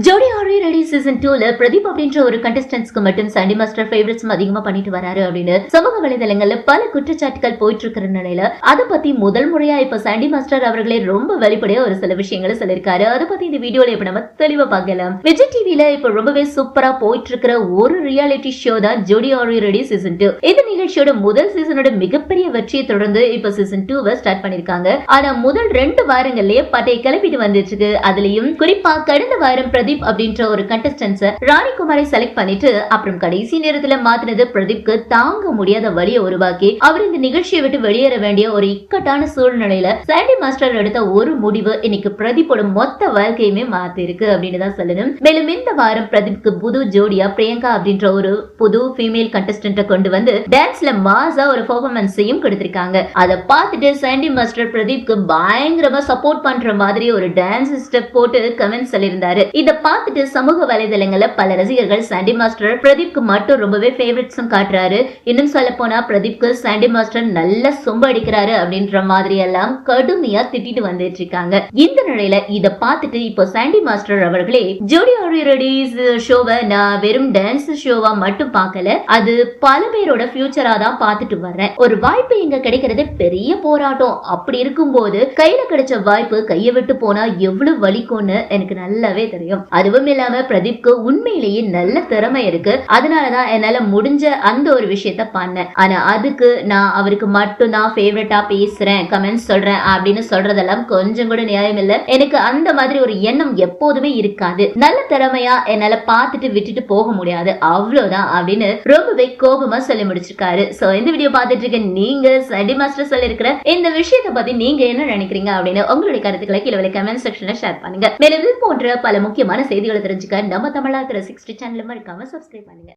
ஜோடி ஆரி ready season டூல பிரதீப் அப்படின்ற ஒரு கண்டஸ்டன்ஸ்க்கு மட்டும் சண்டி மாஸ்டர் ஃபேவரட்ஸ் அதிகமா பண்ணிட்டு வராரு அப்படின்னு சமூக வலைதளங்கள்ல பல குற்றச்சாட்டுகள் போயிட்டு இருக்கிற நிலையில அதை பத்தி முதல் முறையா இப்ப சண்டி மாஸ்டர் அவர்களே ரொம்ப வெளிப்படையா ஒரு சில விஷயங்களை சொல்லியிருக்காரு. அதை பத்தி இந்த வீடியோல இப்ப நம்ம தெளிவா பார்க்கலாம். விஜய் டிவில இப்ப ரொம்பவே சூப்பரா போயிட்டு இருக்கிற ஒரு ரியாலிட்டி ஷோ தான் ஜோடி ஆரி ரெடி சீசன் டூ இந்த நிகழ்ச்சியோட முதல் சீசனோட மிகப்பெரிய வெற்றியை தொடர்ந்து இப்ப சீசன் டூவை ஸ்டார்ட் பண்ணிருக்காங்க ஆனா முதல் ரெண்டு வாரங்கள்லயே பட்டை கிளப்பிட்டு வந்துட்டு இருக்கு அதுலயும் குறிப்பா கடந்த வாரம் பிரதீப் அப்படின்ற ஒரு கண்டஸ்டன்ஸ் ராணிகுமாரை செலக்ட் பண்ணிட்டு அப்புறம் கடைசி நேரத்துல மாத்தினது பிரதீப்க்கு தாங்க முடியாத வழியை உருவாக்கி அவர் இந்த நிகழ்ச்சியை விட்டு வெளியேற வேண்டிய ஒரு இக்கட்டான சூழ்நிலையில சாண்டி மாஸ்டர் எடுத்த ஒரு முடிவு இன்னைக்கு பிரதீப்போட மொத்த வாழ்க்கையுமே மாத்தி இருக்கு அப்படின்னு தான் சொல்லணும். மேலும் இந்த வாரம் பிரதீப்க்கு புது ஜோடியா பிரியங்கா அப்படின்ற ஒரு புது ஃபீமேல் கண்டஸ்டன்ட கொண்டு வந்து டான்ஸ்ல மாசா ஒரு பெர்ஃபார்மன்ஸையும் கொடுத்திருக்காங்க. அதை பார்த்துட்டு சாண்டி மாஸ்டர் பிரதீப்க்கு பயங்கரமா சப்போர்ட் பண்ற மாதிரி ஒரு டான்ஸ் ஸ்டெப் போட்டு கமெண்ட் சொல்லியிருந்தாரு. இத பார்த்துட்டு சமூக வலைதளங்கள்ல பல ரசிகர்கள் சாண்டி மாஸ்டர் பிரதீப்க்கு மட்டும் ரொம்பவே ஃபேவரட்ஸும் காட்டுறாரு. இன்னும் சொல்ல போனா பிரதீப்க்கு சாண்டி மாஸ்டர் நல்ல சொம்பு அடிக்கிறாரு அப்படின்ற மாதிரி எல்லாம் கடுமையா திட்டிட்டு வந்துட்டு இருக்காங்க. இந்த நிலையில இத பார்த்துட்டு இப்போ சாண்டி மாஸ்டர் அவர்களே ஜோடி ஆரி ரெடிஸ் ஷோவை நான் வெறும் டான்ஸ் ஷோவா மட்டும் பார்க்கல. அது பல பேரோட ஃபியூச்சரா தான் பார்த்துட்டு வர்றேன். ஒரு வாய்ப்பு இங்க கிடைக்கிறது பெரிய போராட்டம். அப்படி இருக்கும்போது கையில கிடைச்ச வாய்ப்பு கையை விட்டு போனா எவ்வளவு வலிக்கும்னு எனக்கு நல்லாவே தெரியும். அதுவும் இல்லாம பிரதீப்க்கு உண்மையிலேயே நல்ல திறமை இருக்கு. அதனாலதான் என்னால முடிஞ்ச அந்த ஒரு விஷயத்த பண்ணேன். ஆனா அதுக்கு நான் அவருக்கு மட்டும் தான் ஃபேவரட்டா பேசுறேன் கமெண்ட்ஸ் சொல்றேன் அப்படின்னு சொல்றதெல்லாம் கொஞ்சம் கூட நியாயம் இல்ல. எனக்கு அந்த மாதிரி ஒரு எண்ணம் எப்போதுமே இருக்காது. நல்ல திறமையா என்னால பார்த்துட்டு விட்டுட்டு போக முடியாது. அவ்வளவுதான் அப்படின்னு ரொம்பவே கோபமா சொல்லி முடிச்சிருக்காரு. சோ இந்த வீடியோ பார்த்துட்டு இருக்க நீங்க சண்டி மாஸ்டர் சொல்லிருக்கிற இந்த விஷயத்தை பத்தி நீங்க என்ன நினைக்கிறீங்க அப்படின்னு உங்களுடைய கருத்துக்களை கீழே கமெண்ட் செக்ஷன்ல ஷேர் பண்ணுங்க. மேலும் இது போன்ற பல முக்கியமான செய்திகளை தெரிஞ்சுக்க. நம்ம தமிழா திரு சிக்ஸ்டி சேனல் மறக்காம சப்ஸ்கிரைப் பண்ணுங்க.